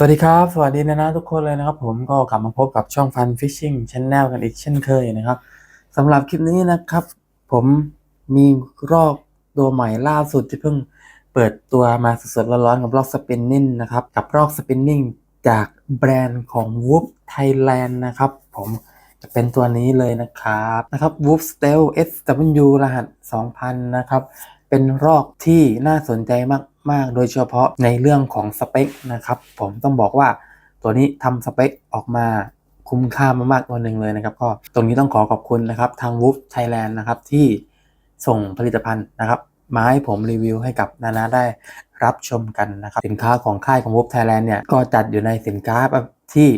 สวัสดีครับ สวัสดีนะนะทุกคนเลยนะครับ ผมก็กลับมาพบกับช่องฟันฟิชชิ่งช n แนลกันอีกเช่นเคยนะครับสำหรับคลิปนี้นะครับ ผมมีรอบตัวใหม่ล่าสุดที่เพิ่งเปิดตัวมาสดๆร้อนๆกับรอบสปินนิ่งนะครับ กับรอบสปินนิ่งจากแบรนด์ของ Whoop Thailand นะครับ ผมจะเป็นตัวนี้เลยนะครับนะครับ Whoop Steel SW รหัส 2000 นะครับ เป็นรอกที่น่าสนใจมาก ๆ โดยเฉพาะในเรื่องของสเปคนะครับผมต้องบอกว่าตัวนี้ทำสเปคออกมาคุ้มค่ามากๆตัวหนึ่งเลยนะครับก็ตรงนี้ต้องขอขอบคุณนะครับทาง Woof Thailand นะครับที่ส่งผลิตภัณฑ์นะครับมาให้ผมรีวิวให้กับนานาได้รับชมกันนะครับ สินค้าของค่ายของ Woof Thailand เนี่ยก็จัดอยู่ในสินค้าที่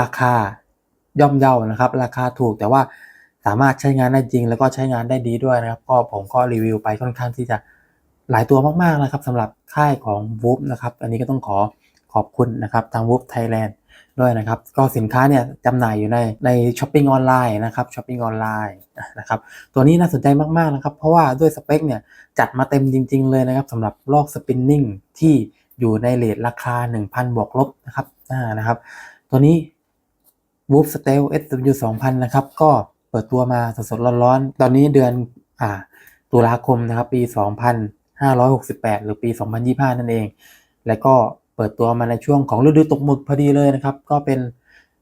ราคาย่อมเยานะครับ ราคาถูกแต่ว่า สามารถใช้งานได้จริง แล้วก็ใช้งานได้ดีด้วยนะครับ ก็ผมก็รีวิวไปค่อนข้างที่จะหลายตัวมากๆนะครับสำหรับค่ายของ w o o p นะครับ อันนี้ก็ต้องขอขอบคุณนะครับทาง w o o p Thailand ด้วยนะครับ ก็สินค้าเนี่ยจำหน่ายอยู่ในในช้อปปิ้งออนไลน์นะครับช้อปปิ้งออนไลน์นะครับ ตัวนี้น่าสนใจมากๆนะครับ เพราะว่าด้วยสเปคเนี่ยจัดมาเต็มจริง ๆ เลยนะครับสำหรับลอกสปินนิ่งที่อยู่ในเลทราคา 1,000 บวกลบนะครับอ่านะครับ ตัวนี้ w o o p Steel SW 2000 นะครับ ก็ ปิดตัวมาสดๆร้อนๆ ตอนนี้เดือนอ่าตุลาคมนะครับ ปี 2568 หรือปี 2025 นั่นเอง แล้วก็เปิดตัวมาในช่วงของฤดูตกหมึกพอดีเลยนะครับ ก็เป็น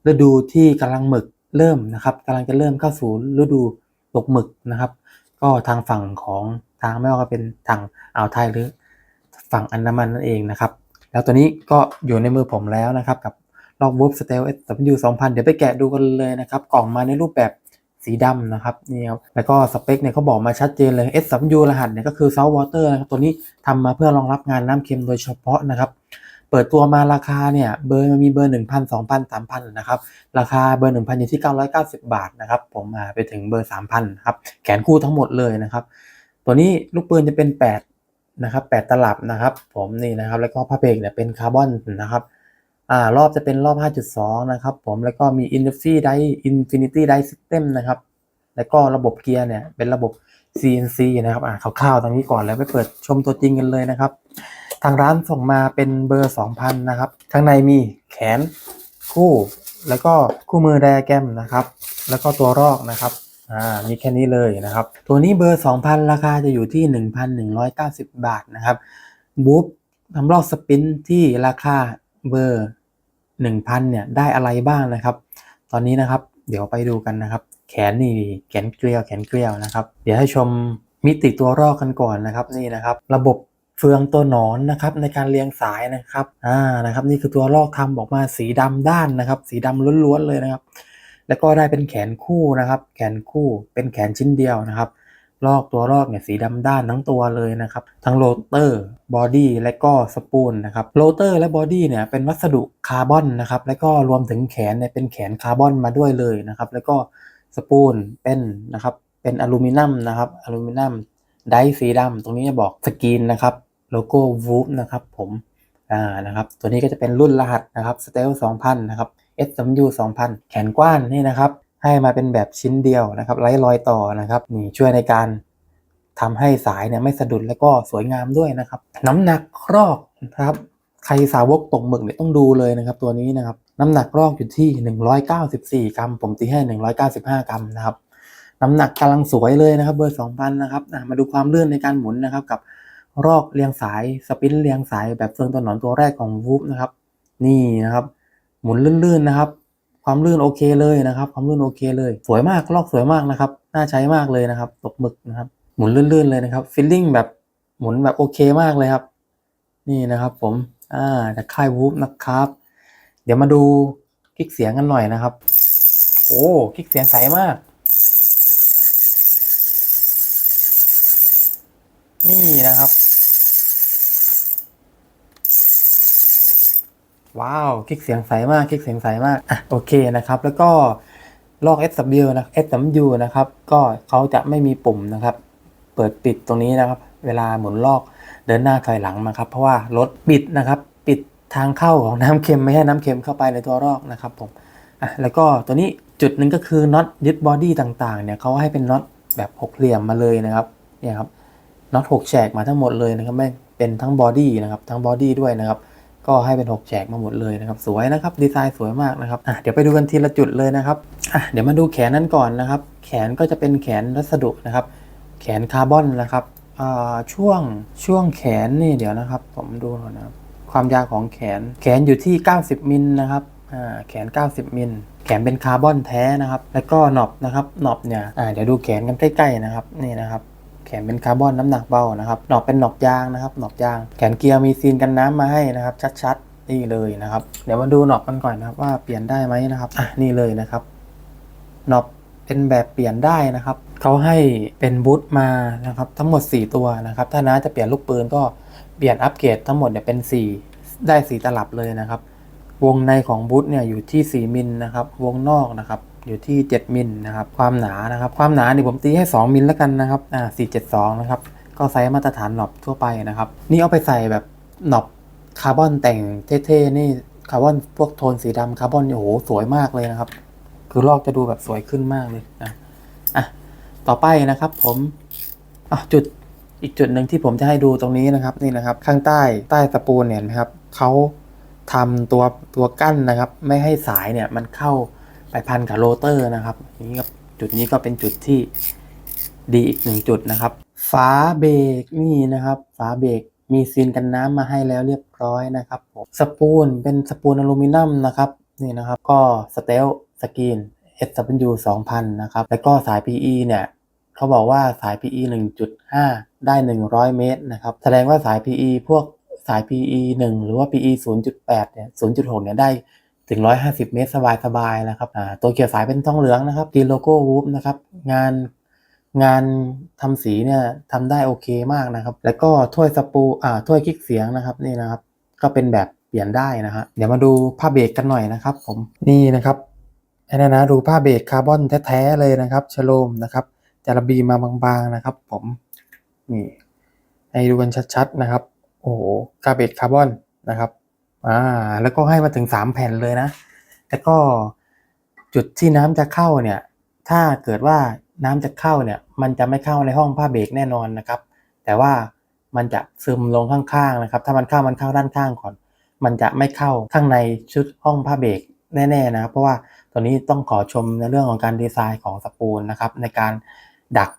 ฤดูที่กำลังหมึกเริ่มนะครับกำลังจะเริ่มเข้าสู่ฤดูตกหมึกนะครับ ก็ทางฝั่งของทางไม่ว่าจะเป็นทางอ่าวไทยหรือฝั่งอันดามันนั่นเองนะครับ แล้วตัวนี้ก็อยู่ในมือผมแล้วนะครับ กับลอกวูฟสเตล SW 2000เดี๋ยวไปแกะดูกันเลยนะครับ กล่องมาในรูปแบบ สีดำนะครับนี่ครับแล้วก็สเปคเนี่ยเขาบอกมาชัดเจนเลย SW รหัสเนี่ยก็คือ Salt Water นะครับตัวนี้ทำมาเพื่อรองรับงานน้ำเค็มโดยเฉพาะนะครับเปิดตัวมาราคาเนี่ยเบอร์มันมีเบอร์ 1,000 2,000 3,000นะครับราคาเบอร์ 1,000 อยู่ที่ 990 บาทนะครับผมมาไปถึงเบอร์ 3,000ครับแขนคู่ทั้งหมดเลยนะครับตัวนี้ลูกปืนจะเป็น 8 นะครับ 8 ตลับนะครับ ผมนี่นะครับแล้วก็ผ้าเพกเนี่ยเป็นคาร์บอนนะครับ อ่ารอบจะเป็นรอบ 5.2 นะครับผมแล้วก็มี Infinity Die Infinity Die System นะครับ แล้วก็ระบบเกียร์เนี่ยเป็นระบบ CNC นะครับอ่าคร่าวๆตรงนี้ก่อนแล้วไปเปิดชมตัวจริงกันเลยนะครับ ทางร้านส่งมาเป็นเบอร์ 2,000 นะครับข้างในมีแขนคู่ แล้วก็คู่มือไดอะแกรมนะครับ แล้วก็ตัวรอกนะครับอ่ามีแค่นี้เลยนะครับ ตัวนี้เบอร์ 2,000 ราคาจะอยู่ที่ 1,190 บาทนะครับบูฟทำรอบสปินที่ราคาเบอร์ 1,000เนี่ยได้อะไรบ้างนะครับ ตอนนี้นะครับเดี๋ยวไปดูกันนะครับ แขนนี่แขนเกลียวแขนเกลียวนะครับ เดี๋ยวให้ชมมิติตัวรอกกันก่อนนะครับนี่นะครับ ระบบเฟืองตัวหนอนนะครับในการเรียงสายนะครับอ่านะครับนี่คือตัวรอกทำออกมาสีดำด้านนะครับ สีดำล้วนๆเลยนะครับ แล้วก็ได้เป็นแขนคู่นะครับ แขนคู่เป็นแขนชิ้นเดียวนะครับ ลอกตัวลอกเนี่ยสีดำด้านทั้งตัวเลยนะครับ ทั้งโรเตอร์บอดี้และก็สปูลนะครับโรเตอร์และบอดี้เนี่ยเป็นวัสดุคาร์บอนนะครับแล้วก็รวมถึงแขนเนี่ยเป็นแขนคาร์บอนมาด้วยเลยนะครับ แล้วก็สปูลเป็นนะครับเป็นอลูมิเนียมนะครับอลูมิเนียมไดสีดำตรงนี้จะบอกสกรีนนะครับโลโก้วูฟนะครับผมอ่านะครับตัวนี้ก็จะเป็นรุ่นรหัสนะครับสเตล2000นะครับ SW 2000 แขนกว้านนี่นะครับ ให้มาเป็นแบบชิ้นเดียวนะครับไร้รอยต่อนะครับนี่ช่วยในการทำให้สายเนี่ยไม่สะดุดแล้วก็สวยงามด้วยนะครับ น้ำหนักครอกนะครับใครสาวกตกหมึกเนี่ยต้องดูเลยนะครับ ตัวนี้นะครับน้ำหนักรอกอยู่ที่ 194 กรัม ผมตีให้ 195 กรัมนะครับน้ำหนักกำลังสวยเลยนะครับ เบอร์ 2,000 นะครับมาดูความลื่นในการหมุนนะครับกับรอกเรียงสายสปินเรียงสายแบบเฟืองตัวหนอนตัวแรกของวูฟนะครับ นี่นะครับ หมุนลื่นๆนะครับ ความลื่นโอเคเลยนะครับ ความลื่นโอเคเลย สวยมากลอกสวยมากนะครับ น่าใช้มากเลยนะครับ ตกหมึกนะครับ หมุนลื่นๆเลยนะครับฟิลลิ่งแบบหมุนแบบโอเคมากเลยครับ นี่นะครับผม อ่าจากค่ายวูฟนะครับ เดี๋ยวมาดูคลิกเสียงกันหน่อยนะครับ โอ้คลิกเสียงใสมาก นี่นะครับ ว้าวคลิกเสียงใสมากคลิกเสียงใสมากอะโอเคนะครับ แล้วก็ลอก SW นะ SW นะครับ ก็เขาจะไม่มีปุ่มนะครับ เปิดปิดตรงนี้นะครับ เวลาหมุนลอกเดินหน้าถอยหลังนะครับ เพราะว่ารถปิดนะครับ ปิดทางเข้าของน้ำเค็มไม่ให้น้ำเค็มเข้าไปในตัวลอกนะครับผมอะแล้วก็ตัวนี้จุดหนึ่งก็คือน็อตยึดบอดี้ต่างๆเนี่ยเขาให้เป็นน็อตแบบหกเหลี่ยมมาเลยนะครับเนี่ยครับน็อตหกแฉกมาทั้งหมดเลยนะครับไม่เป็นทั้งบอดี้นะครับทั้งบอดี้ด้วยนะครับ ก็ให้เป็นหกแฉกมาหมดเลยนะครับ สวยนะครับ ดีไซน์สวยมากนะครับอะเดี๋ยวไปดูกันทีละจุดเลยนะครับอะเดี๋ยวมาดูแขนนั้นก่อนนะครับ แขนก็จะเป็นแขนวัสดุนะครับ แขนคาร์บอนนะครับอ่าช่วงช่วงแขนนี่เดี๋ยวนะครับ ผมดูก่อนนะครับความยาวของแขน แขนอยู่ที่ 90 มิลนะครับแขน 90 มิล แขนเป็นคาร์บอนแท้นะครับ แล้วก็หนอบนะครับ หนอบเนี่ยเดี๋ยวดูแขนกันใกล้ๆนะครับ นี่นะครับ ขนเป็นคาร์บอนน้ำหนักเบานะครับหนอบเป็นหนอบยางนะครับหนอบยาง แขนเกียร์มีซีนกันน้ำมาให้นะครับ ชัดๆนี่เลยนะครับ เดี๋ยวมาดูหนอบกันก่อนนะครับ ว่าเปลี่ยนได้ไหมนะครับอะนี่เลยนะครับหนอบเป็นแบบเปลี่ยนได้นะครับเขาให้เป็นบูทมานะครับ ทั้งหมด 4 ตัวนะครับ ถ้าน้าจะเปลี่ยนลูกปืนก็เปลี่ยนอัปเกรดทั้งหมดเนี่ยเป็น 4 ได้ 4 ตลับเลยนะครับ วงในของบูทเนี่ยอยู่ที่ 4 มิลนะครับ วงนอกนะครับ อยู่ที่ 7มิลนะครับ ความหนานะครับ ความหนาเนี่ยผมตีให้ 2มิลแล้วกันนะครับ อ่า472 นะครับ ก็ไซส์มาตรฐานหนอบทั่วไปนะครับ นี่เอาไปใส่แบบหนอบคาร์บอนแต่งเท่ๆนี่คาร์บอนพวกโทนสีดำคาร์บอนโอ้โหสวยมากเลยนะครับ คือลอกจะดูแบบสวยขึ้นมากเลยนะอะต่อไปนะครับผมอะจุดอีกจุดหนึ่งที่ผมจะให้ดูตรงนี้นะครับนี่นะครับ ข้างใต้ใต้สปูลเนี่ยนไหมครับเขาทำตัวตัวกั้นนะครับ ไม่ให้สายเนี่ยมันเข้า ไปพันกับโรเตอร์นะครับนี่ครับจุดนี้ก็เป็นจุดที่ดีอีกหนึ่งจุดนะครับ ฝาเบรกนี่นะครับ ฝาเบรกมีซีนกันน้ำมาให้แล้วเรียบร้อยนะครับผมสปูลเป็นสปูลอลูมิเนียมนะครับนี่นะครับก็สเตลสกรีน SW 2000นะครับแล้วก็สาย PE เนี่ยเขาบอกว่าสาย PE 1.5 ได้ 100 เมตรนะครับแสดงว่าสาย PE พวกสาย PE 1 หรือว่า PE 0.8 เนี่ย 0.6 เนี่ยได้ ถึง 150 เมตรสบายๆนะครับอ่าตัวเกี่ยวสายเป็นทองเหลืองนะครับกีโลโก้วูฟนะครับงานงานทำสีเนี่ยทำได้โอเคมากนะครับ แล้วก็ถ้วยสปูอ่าถ้วยคลิกเสียงนะครับนี่นะครับ ก็เป็นแบบเปลี่ยนได้นะฮะเดี๋ยวมาดูผ้าเบรกกันหน่อยนะครับ ผมนี่นะครับให้นะนะดูผ้าเบรกคาร์บอนแท้ๆเลยนะครับชโลมนะครับจะระบีมาบางๆนะครับ ผมนี่ให้ดูกันชัดๆนะครับ โอ้โหคาเบรกคาร์บอนนะครับ อ่าแล้วก็ให้มาถึง3แผ่นเลยนะ แล้วก็จุดที่น้ำจะเข้าเนี่ย ถ้าเกิดว่าน้ำจะเข้าเนี่ย มันจะไม่เข้าในห้องผ้าเบรกแน่นอนนะครับ แต่ว่ามันจะซึมลงข้างๆนะครับ ถ้ามันเข้ามันเข้าด้านข้างก่อน มันจะไม่เข้าข้างในชุดห้องผ้าเบรกแน่ๆนะครับเพราะว่าตัวนี้ต้องขอชมในเรื่องของการดีไซน์ของสปูลนะครับ ในการดัก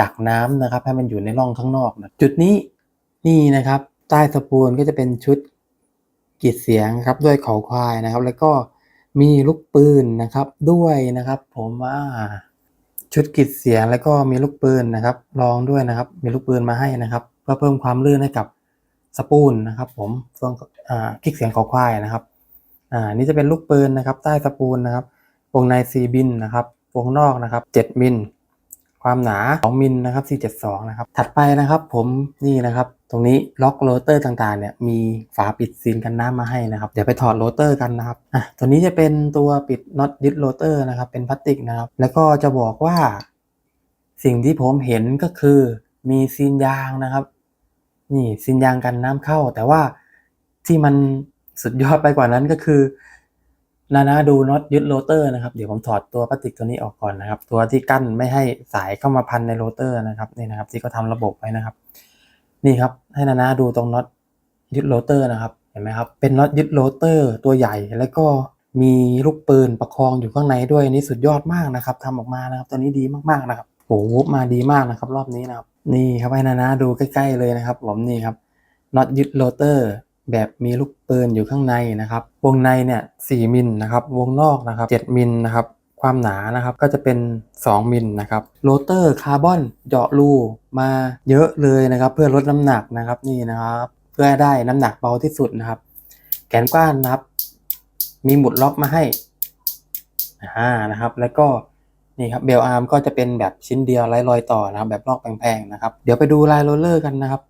ดักน้ำนะครับ ให้มันอยู่ในร่องข้างนอกนะจุดนี้นี่นะครับ ใต้สปูลก็จะเป็นชุด กรีดเสียงครับด้วยเขาควายนะครับ แล้วก็มีลูกปืนนะครับด้วยนะครับ ผมว่าชุดกรีดเสียงแล้วก็มีลูกปืนนะครับรองด้วยนะครับ มีลูกปืนมาให้นะครับเพื่อเพิ่มความลื่นให้กับสปูลนะครับ ผมเฟื่องคลิกเสียงขอควายนะครับอ่านี่จะเป็นลูกปืนนะครับ ใต้สปูลนะครับวงในซีบินนะครับวงนอกนะครับ7มิล ความหนา 2 มิลนะครับ 472 นะครับ ถัดไปนะครับผมนี่นะครับ ตรงนี้ล็อกโรเตอร์ต่างๆ เนี่ยมีฝาปิดซีนกันน้ำมาให้นะครับ เดี๋ยวไปถอดโรเตอร์กันนะครับ อะ ตัวนี้จะเป็นตัวปิดน็อตยึดโรเตอร์นะครับ เป็นพลาสติกนะครับ แล้วก็จะบอกว่า สิ่งที่ผมเห็นก็คือมีซีนยางนะครับ นี่ซินยางกันน้ำเข้า แต่ว่าที่มันสุดยอดไปกว่านั้นก็คือ นานาดูน็อตยึดโรเตอร์นะครับเดี๋ยวผมถอดตัวพลาสติกตัวนี้ออกก่อนนะครับ ตัวที่กั้นไม่ให้สายเข้ามาพันในโรเตอร์นะครับนี่นะครับ ที่เขาทำระบบไว้นะครับ นี่ครับให้นานาดูตรงน็อตยึดโรเตอร์นะครับเห็นไหมครับเป็นน็อตยึดโรเตอร์ตัวใหญ่แล้วก็มีลูกปืนประคองอยู่ข้างในด้วยอันนี่สุดยอดมากนะครับทำออกมานะครับตัวนี้ดีมากๆนะครับโหวูบมาดีมากนะครับ รอบนี้นะครับ นี่ครับให้นานาดูใกล้ ๆเลยนะครับผมนี่ครับน็อตยึดโรเตอร์ แบบมีลูกปืนอยู่ข้างในนะครับ วงในเนี่ย4มิลนะครับ วงนอกนะครับ7มิลนะครับ ความหนานะครับก็จะเป็น 2มิลนะครับโรเตอร์คาร์บอนเจาะรูมาเยอะเลยนะครับ เพื่อลดน้ำหนักนะครับนี่นะครับ เพื่อได้น้ำหนักเบาที่สุดนะครับ แขนกว้านนะครับ มีหมุดล็อกมาให้อ่านะครับ แล้วก็นี่ครับเบลอาร์มก็จะเป็นแบบชิ้นเดียวไร้รอยต่อนะครับ แบบลอกแพงๆนะครับ เดี๋ยวไปดูลายโรลเลอร์กันนะครับ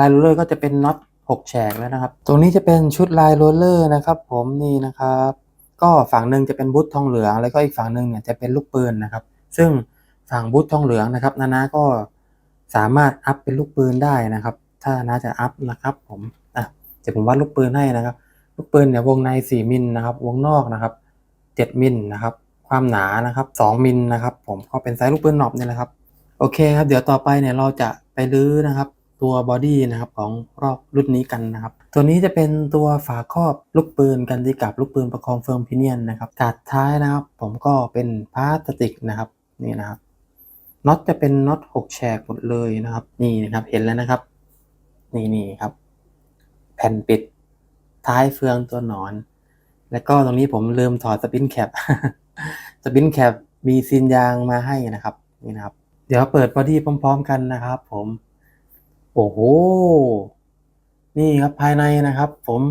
ลายโรลเลอร์ก็จะเป็นน็อต 6แฉกแล้วนะครับ ตรงนี้จะเป็นชุดลายโรลเลอร์นะครับ ผมนี่นะครับ ก็ฝั่งหนึ่งจะเป็นบูททองเหลือง แล้วก็อีกฝั่งหนึ่งเนี่ยจะเป็นลูกปืนนะครับ ซึ่งฝั่งบูททองเหลืองนะครับนานาก็สามารถอัพเป็นลูกปืนได้นะครับ ถ้านาจะอัพนะครับผมอะเดี๋ยวผมวัดลูกปืนให้นะครับ ลูกปืนเนี่ยวงใน 4มิลนะครับ วงนอกนะครับ 7มิลนะครับ ความหนานะครับ 2มิลนะครับ ผมก็เป็นไซส์ลูกปืนหนอบนี่แหละครับโอเคครับ เดี๋ยวต่อไปเนี่ยเราจะไปรื้อนะครับ ตัวบอดี้นะครับของรอบรุ่นนี้กันนะครับตัวนี้จะเป็นตัวฝาครอบลูกปืนกันดีกับลูกปืนประคองเฟิร์มพิเนียนนะครับกาดท้ายนะครับ ผมก็เป็นพลาสติกนะครับนี่นะครับน็อตจะเป็นน็อตหกแฉกหมดเลยนะครับ นี่นะครับเห็นแล้วนะครับ นี่นี่ครับ แผ่นปิดท้ายเฟืองตัวหนอน แล้วก็ตรงนี้ผมลืมถอดสปินแคปสปินแคปมีซีนยางมาให้นะครับนี่นะครับ เดี๋ยวเปิดบอดี้พร้อม ๆ กันนะครับ ผม โอ้โห นี่ครับภายในนะครับ ผม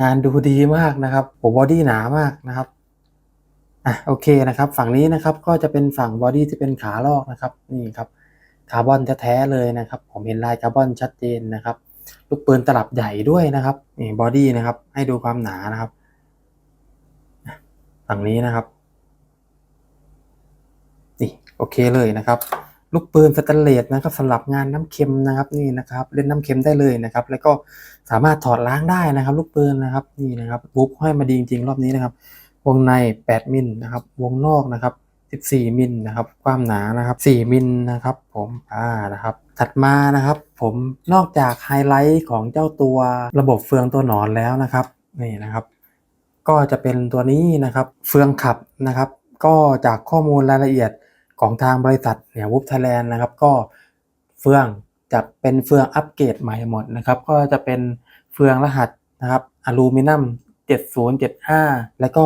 งานดูดีมากนะครับโอ้บอดี้หนามากนะครับอะโอเคนะครับ ฝั่งนี้นะครับก็จะเป็นฝั่งบอดี้ที่เป็นขาลอกนะครับนี่ครับคาร์บอนแท้ๆเลยนะครับ ผมเห็นลายคาร์บอนชัดเจนนะครับ ลูกปืนตลับใหญ่ด้วยนะครับนี่บอดี้นะครับ ให้ดูความหนานะครับฝั่งนี้นะครับนี่โอเคเลยนะครับ ลูกปืนสแตนเลสนะครับสำหรับงานน้ำเค็มนะครับนี่นะครับเล่นน้ำเค็มได้เลยนะครับ แล้วก็สามารถถอดล้างได้นะครับ ลูกปืนนะครับนี่นะครับบุ๊กให้มาดีจริงๆรอบนี้นะครับ วงใน 8มิลนะครับ วงนอกนะครับ14มิลนะครับ ความหนานะครับ 4มิลนะครับ ผมอ่านะครับ ถัดมานะครับ ผมนอกจากไฮไลท์ของเจ้าตัวระบบเฟืองตัวหนอนแล้วนะครับนี่นะครับ ก็จะเป็นตัวนี้นะครับ เฟืองขับนะครับ ก็จากข้อมูลรายละเอียด ของทางบริษัทเนี่ยวูฟไทยแลนด์นะครับก็เฟืองจะเป็นเฟืองอัปเกรดใหม่หมดนะครับ ก็จะเป็นเฟืองรหัสนะครับอลูมิเนียม7075 แล้วก็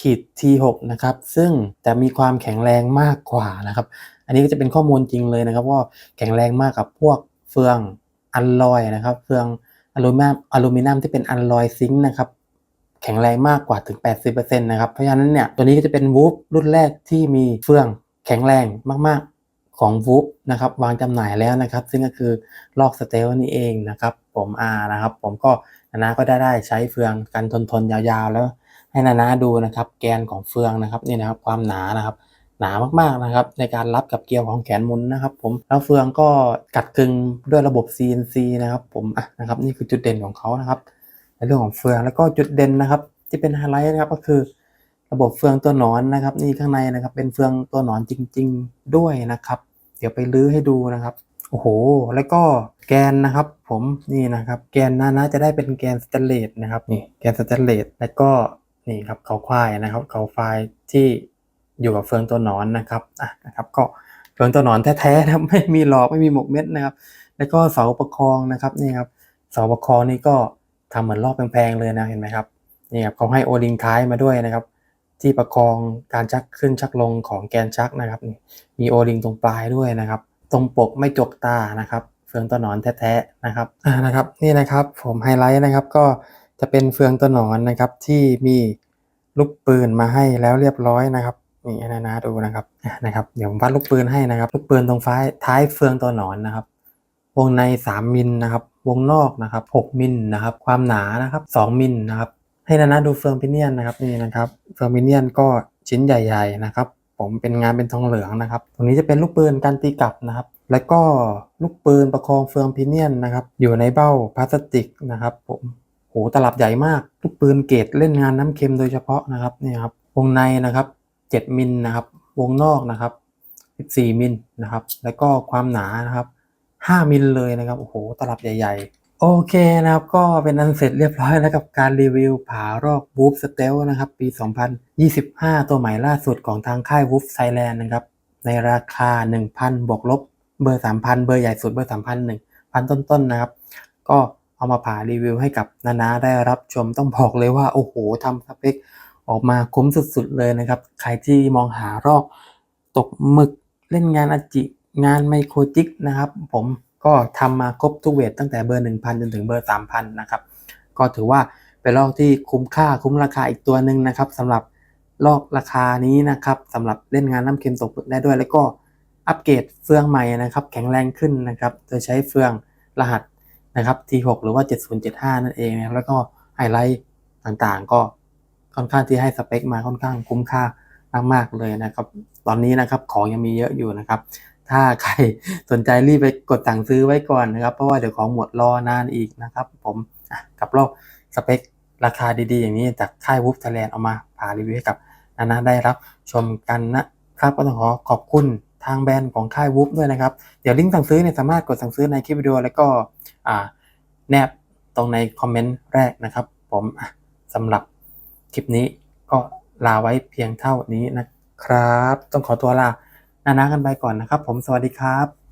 ขีด T6 นะครับ ซึ่งจะมีความแข็งแรงมากกว่านะครับ อันนี้ก็จะเป็นข้อมูลจริงเลยนะครับ ว่าแข็งแรงมากกับพวกเฟืองอัลลอยนะครับเฟืองอลูมิเนียมอลูมิเนียมที่เป็นอัลลอยซิงค์นะครับแข็งแรงมากกว่าถึง 80%นะครับ เพราะฉะนั้นเนี่ยตัวนี้ก็จะเป็นวูฟรุ่นแรกที่มีเฟือง แข็งแรงมากๆของวูฟนะครับวางจำหน่ายแล้วนะครับ ซึ่งก็คือลอกสเตลนี่เองนะครับ ผมอานะครับ ผมก็นานาก็ได้ได้ใช้เฟืองกันทนทนๆยาวๆ แล้วให้นานาดูนะครับ แกนของเฟืองนะครับนี่นะครับความหนานะครับหนามากๆนะครับในการรับกับเกลียวของแขนมุนนะครับ ผมแล้วเฟืองก็กัดกึงด้วยระบบ CNC นะครับ ผมอะนะครับ นี่คือจุดเด่นของเขานะครับในเรื่องของเฟืองแล้วก็จุดเด่นนะครับ ที่เป็นไฮไลท์นะครับก็คือ ระบบเฟืองตัวหนอนนะครับ นี่ข้างในนะครับ เป็นเฟืองตัวหนอนจริง ๆ ด้วยนะครับ เดี๋ยวไปลื้อให้ดูนะครับโอ้โห แล้วก็แกนนะครับผมนี่นะครับ แกนนานะจะได้เป็นแกนสแตนเลสนะครับนี่แกนสแตนเลสแล้วก็นี่ครับเขาควายนะครับเขาไฟที่อยู่กับเฟืองตัวหนอนนะครับอะนะครับก็เฟืองตัวหนอนแท้ๆนะครับไม่มีหลอกไม่มีหมกเม็ดนะครับ แล้วก็เสาประคองนะครับนี่ครับเสาประคองนี่ก็ทำเหมือนรอบแพงๆเลยนะเห็นไหมครับนี่ครับเขาให้โอลิงท้ายมาด้วยนะครับ ที่ประคองการชักขึ้นชักลงของแกนชักนะครับ มีโอลิงตรงปลายด้วยนะครับ ตรงปกไม่จกตานะครับ เฟืองตัวหนอนแท้ๆนะครับนะครับนี่นะครับผมไฮไลท์นะครับก็จะเป็นเฟืองตัวหนอนนะครับที่มีลูกปืนมาให้แล้วเรียบร้อยนะครับนี่นานาดูนะครับนะครับเดี๋ยวผมวัดลูกปืนให้นะครับ ลูกปืนตรงฟ้ายท้ายเฟืองตัวหนอนนะครับ วงใน 3มิลนะครับ วงนอกนะครับ 6มิลนะครับ ความหนานะครับ 2มิลนะครับ ให้นานาดูเฟืองพิเนียนนะครับนี่นะครับเฟืองพิเนียนก็ชิ้นใหญ่ ๆ นะครับ ผมเป็นงานเป็นทองเหลืองนะครับ ตรงนี้จะเป็นลูกปืนการตีกลับนะครับ แล้วก็ลูกปืนประคองเฟืองพิเนียนนะครับ อยู่ในเบ้าพลาสติกนะครับ ผมโหตลับใหญ่มากลูกปืนเกรดเล่นงานน้ำเค็มโดยเฉพาะนะครับนี่ครับวงในนะครับ 7มิลนะครับ วงนอกนะครับ 14มิลนะครับ แล้วก็ความหนานะครับ 5มิลเลยนะครับโอ้โหตลับใหญ่ ๆ โอเคนะครับก็เป็นอันเสร็จเรียบร้อยแล้วกับการรีวิวผารอก Wolf s t e l นะครับ ปี 2025 ตัวใหม่ล่าสุดของทางค่าย Wolf Thailand นะครับ ในราคา 1,000 บวกลบ เบอร์ 3,000 เบอร์ใหญ่สุดเบอร์ 3,000 1,000 ต้นๆนะครับ ก็เอามาผ่ารีวิวให้กับนานาได้รับชมต้องบอกเลยว่า โอ้โหทำสเปคออกมาคุ้มสุดๆเลยนะครับ ใครที่มองหารอกตกหมึกเล่นงานอจิงานไมโครจิกนะครับ ผม ก็ทำมาครบทุกเวทตั้งแต่เบอร์ 1,000 จนถึงเบอร์ 3,000 นะครับ ก็ถือว่าเป็นลอกที่คุ้มค่าคุ้มราคาอีกตัวหนึ่งนะครับสำหรับลอกราคานี้นะครับสำหรับเล่นงานน้ำเค็มตกหมึกได้ด้วย แล้วก็อัปเกรดเฟืองใหม่นะครับ แข็งแรงขึ้นนะครับโดยใช้เฟืองรหัสนะครับ T6 หรือว่า 7075 นั่นเองนะครับแล้วก็ไฮไลท์ต่างๆ ก็ค่อนข้างที่ให้สเปคมาค่อนข้างคุ้มค่ามากๆเลยนะครับ ตอนนี้นะครับของยังมีเยอะอยู่นะครับ ถ้าใครสนใจรีบไปกดสั่งซื้อไว้ก่อนนะครับ เพราะว่าเดี๋ยวของหมดรอนานอีกนะครับผมกับรอบสเปคราคาดีๆ อย่างนี้จากค่ายวูฟไทยแลนด์เอามาพารีวิวให้กับนานาได้รับชมกันนะครับก็ต้องขอขอบคุณทางแบรนด์ของค่ายวูฟด้วยนะครับ เดี๋ยวลิงก์สั่งซื้อเนี่ยสามารถกดสั่งซื้อในคลิปวิดีโอแล้วก็แนบตรงในคอมเมนต์แรกนะครับ ผมสำหรับคลิปนี้ก็ลาไว้เพียงเท่านี้นะครับ ต้องขอตัวลา นานากันไปก่อนนะครับ ผมสวัสดีครับ